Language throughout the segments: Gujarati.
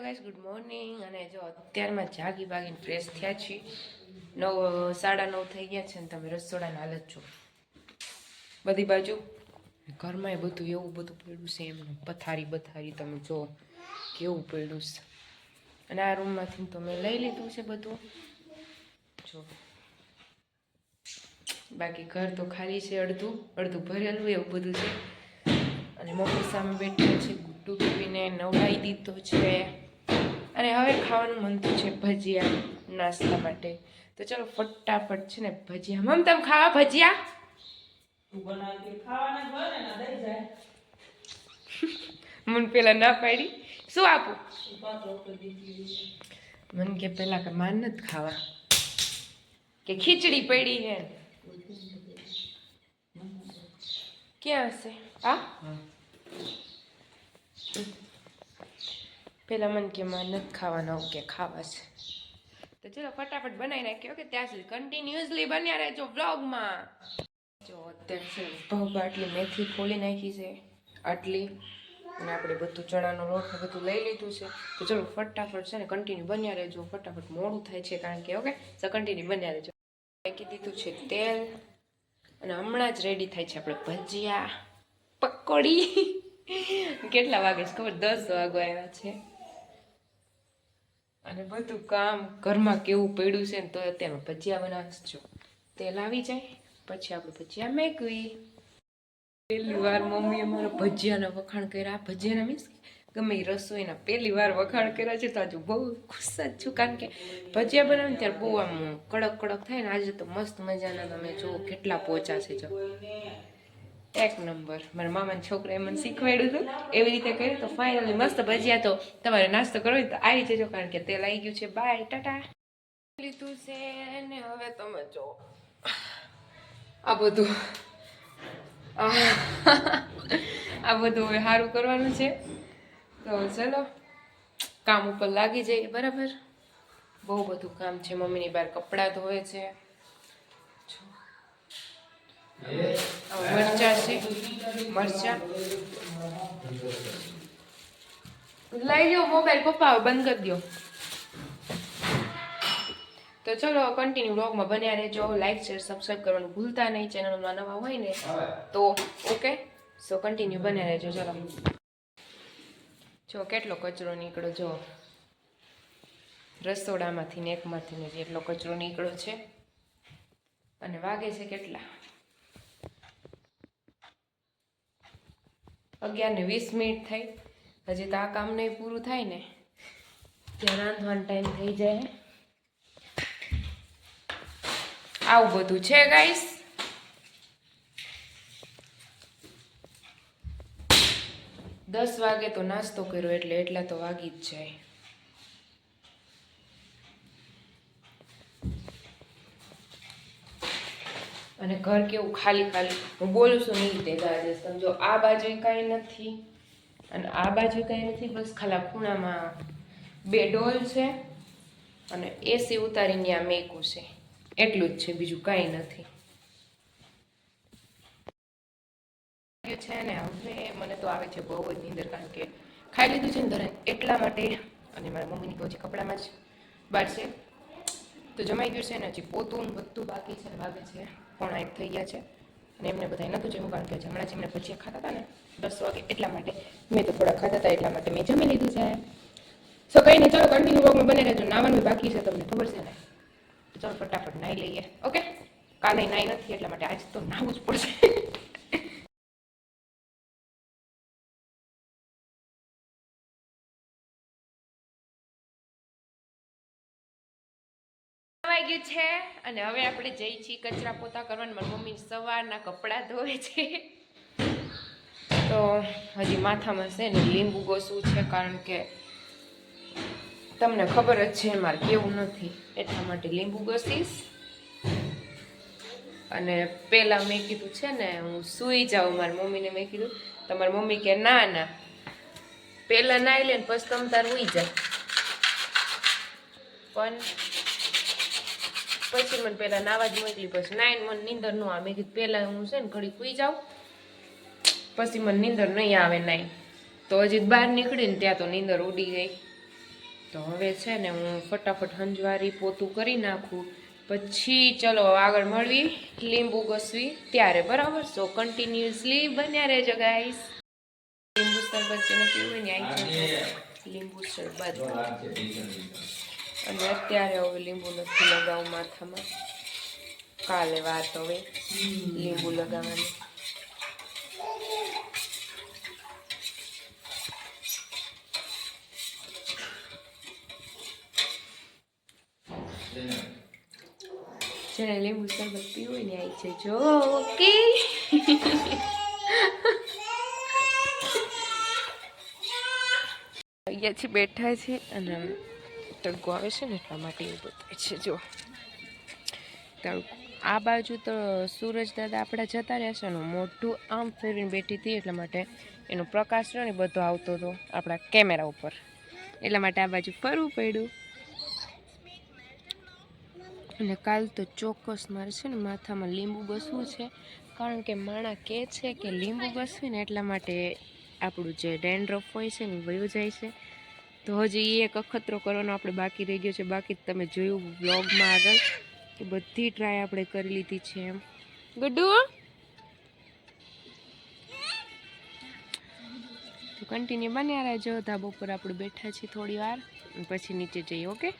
ગાઈસ ગુડ મોર્નિંગ અને જો અત્યારમાં જાગી ભાગીને ફ્રેશ થયા છીએ. નવ, સાડા નવ થઈ ગયા છે ને તમે રસોડાની હાલત છો બધી બાજુ ઘરમાં બધું, એવું બધું પડ્યું છે, એમને પથારી બથારી તમે જો કેવું પડ્યું છે. અને આ રૂમમાંથી તો મેં લઈ લીધું છે બધું. જો. બાકી ઘર તો ખાલી છે અડધું અડધું ભરેલું એવું બધું છે. અને મમ્મી સામે બેઠા છે, ગુડ્ડુ બેબીને નવડાવી દીધો છે. અને હવે ખાવાનું મન થયું છે ભજીયા નાસ્તા માટે. તો ચલો ફટાફટ છે ને ભજીયા. મમ તમે ખાવા ભજીયા? મને પેલા ના પાડી. શું આપું? મને કે પેલા કે માન નથી ખાવા. કે ખીચડી પડી હે. ક્યાં હશે? આ પેલા મને કે મારે નથી ખાવાના કે ખાવા છે. તો ચલો ફટાફટ બનાવી નાખ્યો કે ત્યાં સુધી કન્ટિન્યુઅસલી બન્યા રહેજો બ્લોગમાં જો અત્યારે ભાવ આટલી મેથી ખોલી નાખી છે આટલી અને આપણે બધું ચણાનો લોટ ને બધું લઈ લીધું છે. તો ચલો ફટાફટ છે ને કન્ટિન્યુ બન્યા રહેજો ફટાફટ મોડું થાય છે કારણ કે ઓકે? તો કન્ટિન્યુ બન્યા રહેજો. નાખી દીધું છે તેલ અને હમણાં જ રેડી થાય છે આપણે ભજીયા પકોડી. કેટલા વાગે છે ખબર? દસ વાગો આવ્યા છે. અને બધું કામ ઘરમાં કેવું પડ્યું છે ને તો અત્યારે ભજીયા બનાવજો તેલ આવી જાય, પછી આપણે ભજીયા મેકવી. પહેલી વાર મમ્મીએ મારા ભજીયાના વખાણ કર્યા. ભજીયાના મીન્સ ગમે એ રસોઈના પહેલી વાર વખાણ કર્યા છે તો આજે બહુ ખુશ જ છું. કારણ કે ભજીયા બનાવીને ત્યારે બહુ આમ કડક કડક થાય ને આજે તો મસ્ત મજાના તમે જુઓ કેટલા પોચા છે જો. એક નંબર. મારા મામાના છોકરાએ મને શીખવાડ્યું હતું. એવી રીતે કર્યું તો ફાઇનલી મસ્ત ભજીયા તો તમારે નાસ્તો કરવો તો આવી જજો કારણ કે તેલ આવી ગયું છે. બાય ટાટા. લીધું છે ને હવે તમે જો. આ બધું. આ બધું હવે સારું કરવાનું છે. તો ચલો કામ ઉપર લાગી જઈએ બરાબર? બહુ બધું કામ છે. મમ્મીની બહાર કપડાં ધોવે છે. મરચા છે મરચા. લઈ લો મોબાઈલ, પપ્પા બંધ કરી દો તો ચલો કન્ટિન્યુ બ્લોગમાં બન્યા રહેજો. લાઈક શેર સબસ્ક્રાઈબ કરવાનું ભૂલતા નહીં. ચેનલમાં નવા હોય ને, તો ઓકે? સો કન્ટિન્યુ બન્યા રહેજો. ચલો. જો, કેટલો કચરો નીકળો જો. રસોડામાંથી ને એકમાંથી ને એટલો કચરો નીકળ્યો છે. અને વાગે છે કેટલા? અગિયાર ને વીસ મિનિટ થઈ. હજી તો આ કામ નહીં પૂરું થાય ને. ત્યાં રાંધવાનો ટાઈમ થઈ જાય આવું બધું છે ગાઈસ દસ વાગે તો નાસ્તો કર્યો, એટલે એટલા તો વાગી જ જાય. અને ઘર કેવું ખાલી ખાલી. હું બોલું છું નહીં તે ગાજે સમજો, આ બાજુ કાંઈ નથી અને આ બાજુ કાંઈ નથી, બસ ખાલા ખૂણામાં બે ડોલ છે અને એસી ઉતારીને આ મેકું છે. એટલું જ છે, બીજું કાંઈ નથી. છે ને હવે મને તો આવે છે બહુ જ નીંદર, કારણ કે ખાઈ લીધું છે ને ધરે એટલા માટે. અને મારા મમ્મીની તો હજી કપડામાં જ બહાર છે. તો જમાઈ ગયું છે ને હજી પોતું બધું બાકી છે ભાગે છે, પોણા એક થઈ ગયા છે. અને એમને બધા નહોતું જમ્યું કારણ કે હમણાં જ એમને ભજીયા ખાતા હતા ને, દસ વાગે એટલા માટે મેં તો થોડા ખાતા હતા એટલા માટે મેં જમી લીધું છે. સો કંઈ નહીં ચલો કન્ટિન્યુ વોકમાં બને રહેજો. નાવાનું બાકી છે, તમને ખબર છે ને. ચલો ફટાફટ નાહી લઈએ, ઓકે? કાલે નાહી નથી, એટલા માટે આજ તો નાહવું જ પડશે. વાઈ છે અને હવે આપણે જઈ છીએ કચરા પોતા કરવાનું. મારી મમ્મી સવારના કપડાં ધોવે છે. તો હજી માથામાં છે ને લીંબુ ઘસવું છે કારણ કે તમને ખબર જ છે મારે કેવું નથી. એટલા માટે લીંબુ ઘસીશ અને પહેલાં મેં કીધું છે ને, હું સૂઈ જાઉં મારી મમ્મીને. મેં કીધું, તમારી મમ્મી કે ના ના. પહેલાં નાહી લે ને પછી તમ તાર ઉઈ જાય પણ પછી મને પહેલાં નાવા જ મોકલી પછી નાઈન મને નીંદર ન આવે. મેં કીધું પહેલાં હું છે ને ઘડી સુઈ જાઉં પછી મને નીંદર નહીં આવે નાઈ. તો હજી બહાર નીકળીને ત્યાં તો નીંદર ઉડી ગઈ. તો હવે છે ને હું ફટાફટ હંજવારી પોતું કરી નાખું. પછી ચલો આગળ મળવી લીંબુ ઘસવી ત્યારે બરાબર? સો કન્ટિન્યુઅસલી બન્યા રહેજો ગાઈસ લીંબુ શરબત જેને પીવું ને આવી લીંબુ શરબત. અને અત્યારે હવે લીંબુ નથી લગાવું માથામાં. કાલે વાત હવે લીંબુ લગાવવાની. જેને લીંબુ શરબત પીવું ને આવી છે જો ઓકે અહીંયાથી બેઠા છે અને તડકો આવે છે ને એટલા માટે એવું બતાવે છે જો તડકો આ બાજુ તો સૂરજ દાદા આપણા જતા રહેશે ને મોઢું આમ ફેરવીને બેઠી હતી એટલા માટે એનો પ્રકાશ રહ્યો ને બધો આવતો હતો આપણા કેમેરા ઉપર. એટલા માટે આ બાજુ ફરવું પડ્યું. અને કાલ તો ચોક્કસ મારે છે ને માથામાં લીંબુ ઘસવું છે, કારણ કે માણા કહે છે કે લીંબુ ઘસવી ને એટલા માટે આપણું જે ડેન્ડ્રફ હોય છે ને વયું જાય છે. તો હજી એક અખતરો કરવાનો આપણે બાકી રહી ગયો છે. બાકી તમે જોયું વ્લોગમાં આગળ કે બધી ટ્રાય આપણે કરી લીધી છે એમ. ગુડ્ડુ તો કન્ટિન્યુ બન્યા રહેજો. ધાબો ઉપર આપણે બેઠા છીએ થોડી વાર. પછી નીચે જઈએ, ઓકે?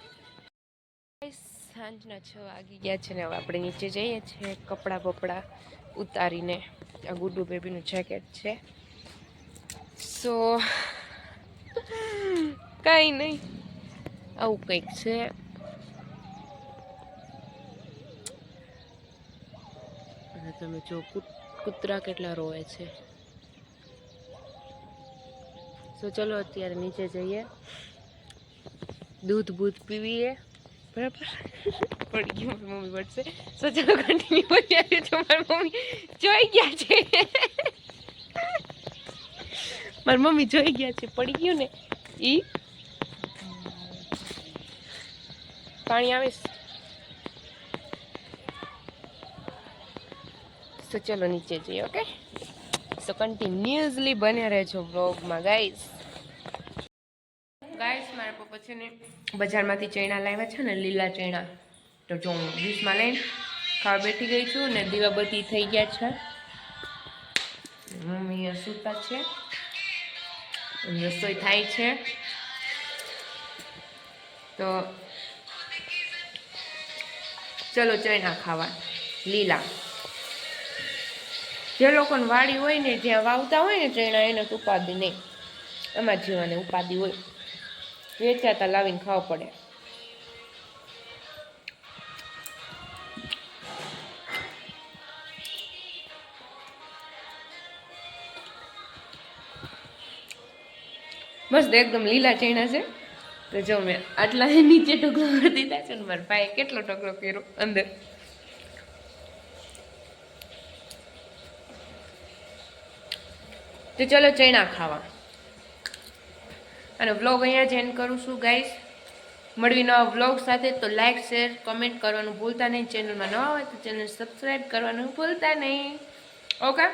સાંજના છ વાગી ગયા છે ને હવે આપણે નીચે જઈએ છીએ કપડાં બપડા ઉતારીને. આ ગુડ્ડુ બેબીનું જેકેટ છે. સો કાંઈ નહીં. આવું કંઈક છે. અને તમે જો કૂત- કૂતરા કેટલા રોવે છે. તો ચલો અત્યારે નીચે જઈએ. દૂધ બૂધ પીવીએ. બરાબર. પડી ગયું મારી મમ્મી પડશે તો ચલો કન્ટિન્યુ બોલ્યા તો મારી મમ્મી જોઈ ગયા છે. મારી મમ્મી જોઈ ગયા છે. પડી ગયું ને ઈ પાણી આવીશ. તો ચલો નીચે જઈએ, ઓકે? સો કન્ટિન્યુઅસલી બન્યા રહેજો વ્લોગમાં ગાઈસ ગાઈસ મારા પપ્પા છે ને બજારમાંથી ચણા લાવ્યા છે ને, લીલા ચણા. તો જો હું ડીશમાં લઈને ખાવા બેઠી ગઈ છું ને દીવાબત્તી થઈ ગયા છે. મમ્મી સૂતા છે. રસોઈ થાય છે. તો ચલો ચણા ખાવા. લીલા. જે લોકોને વાડી હોય ને જ્યાં વાવતા હોય ને ચણા, એને તો ઉપાધિ નહીં. એમાં જીવાને ઉપાધિ હોય. વેચાતા લાવીને ખાવા પડે. મસ્ત, એકદમ લીલા ચણા છે. તો જો મેં આટલા નીચે કરી દીધા છે ને મારા ભાઈએ કેટલો ટુકડો કર્યો અંદર. તો ચલો ચણા ખાવા. અને વ્લોગ અહીંયા જ એન્ડ કરું છું ગાઈસ મળવી નવા વ્લોગ સાથે તો લાઇક શેર કમેન્ટ કરવાનું ભૂલતા નહીં. ચેનલમાં નવા હોય તો ચેનલ સબસ્ક્રાઈબ કરવાનું ભૂલતા નહીં. ઓકે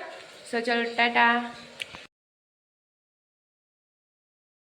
સો ચલો, ટાટા.